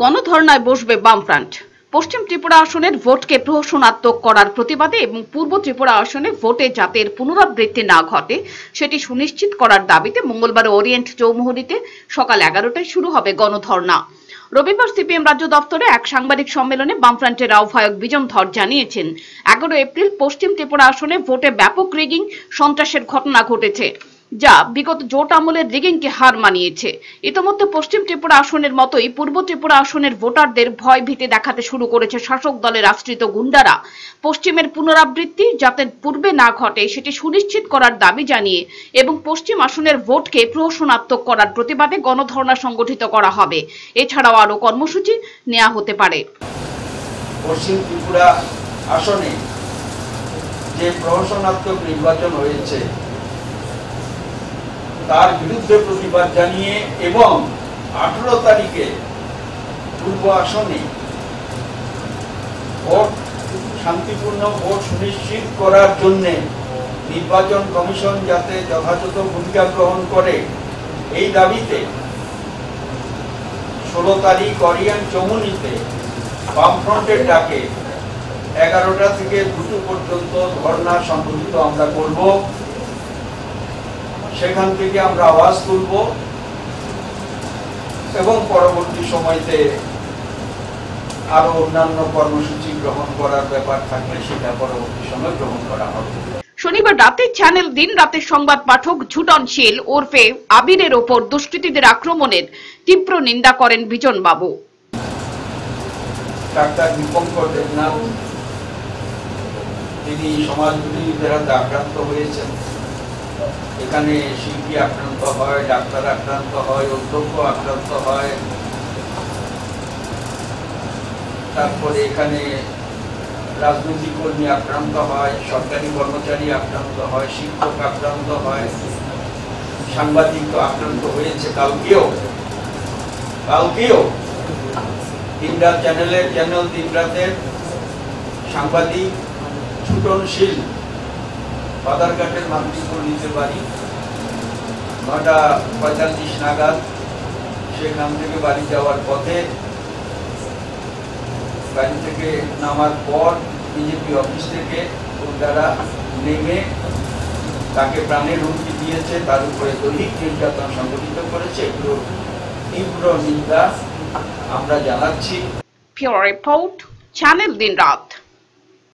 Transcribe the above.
গণধর্নায় বসবে বামফ্রন্ট। পশ্চিম ত্রিপুরা আসনের ভোটকে প্রহসনাত্মক করার প্রতিবাদে এবং পূর্ব ত্রিপুরা আসনে ভোটে জাতের পুনরাবৃত্তি না ঘটে, সেটি সুনিশ্চিত করার দাবিতে মঙ্গলবার ওরিয়েন্ট চৌমুহনীতে সকাল এগারোটায় শুরু হবে গণধর্না। রবিবার সিপিএম রাজ্য দপ্তরে এক সাংবাদিক সম্মেলনে বামফ্রন্টের আহ্বায়ক বিজন ধর জানিয়েছেন, এগারো এপ্রিল পশ্চিম ত্রিপুরা আসনে ভোটে ব্যাপক রিগিং, সন্ত্রাসের ঘটনা ঘটেছে। যা বিগত জোট আমলের রিগিংকে হার মানিয়েছে। ইতোমধ্যে পশ্চিম ত্রিপুরা আসনের মতোই পূর্ব ত্রিপুরা আসনের ভোটারদের ভয় ভীতি দেখাতে শুরু করেছে শাসক দলের আশ্রিত গুন্ডারা। পশ্চিমের পুনরাবৃত্তি যাতে পূর্বে না ঘটে, সেটি সুনিশ্চিত করার দাবি জানিয়ে এবং পশ্চিম আসনের ভোটকে প্রহসনাত্মক করার প্রতিবাদে গণধর্ণা সংগঠিত করা হবে। এছাড়াও আরও কর্মসূচি নেওয়া হতে পারে। পশ্চিম ত্রিপুরা আসনে যে প্রহসনাত্মক নির্বাচন হয়েছে তার বিরুদ্ধে প্রতিবাদ জানিয়ে এবং আঠারো তারিখে পূর্ব আসনে ভোট, শান্তিপূর্ণ ভোট সুনিশ্চিত করার জন্য নির্বাচন কমিশন যাতে যথাযথ ভূমিকা গ্রহণ করে। এই দাবিতে ষোলো তারিখ অরিয়ান চমুনিতে বামফ্রন্টের ডাকে এগারোটা থেকে দুটো পর্যন্ত ধর্ণা সংগঠিত আমরা করব। সেখান থেকে আমরা আওয়াজ তুলব এবং পরবর্তী সময়তে আরও অন্যান্য কর্মসূচি গ্রহণ করার ব্যাপার থাকলে সেটা পরবর্তী সময় গ্রহণ করা হবে। শনিবার রাতে চ্যানেল দিন রাতের সংবাদ পাঠক ঝুটন শীল ওরফে আবিরের ওপর দুষ্কৃতীদের আক্রমণের তীব্র নিন্দা করেন বিজন বাবু ডাক্তার দীপঙ্কর দেবনাথ তিনি সমাজ বিরোধীদের হাতে আক্রান্ত হয়েছেন। এখানে শিল্পী আক্রান্ত হয়, ডাক্তার আক্রান্ত হয়, অধ্যক্ষ আক্রান্ত হয়। তারপরে এখানে রাজনৈতিক কর্মী আক্রান্ত হয়, সরকারি কর্মচারী আক্রান্ত হয়, শিক্ষক আক্রান্ত হয়। সাংবাদিক আক্রান্ত হয়েছে কালকেও। কালকেও দিনরাত চ্যানেলের চ্যানেল দিনরাতের সাংবাদিক, ছুটনশীল বাদারঘাটের মাতৃপুর নিতে পারি। নটা পঁয়তাল্লিশ নাগাদ সেখান থেকে বাড়ি যাওয়ার পথে বাড়ি থেকে নামার পর বিজেপি অফিস থেকে গুন্ডারা নেমে তাকে প্রাণের হুমকি দিয়েছে, তার উপরে দৈহিক নির্যাতন সংগঠিত করেছে। এগুলো তীব্র নিন্দা আমরা জানাচ্ছি। রিপোর্ট, চ্যানেল দিন রাত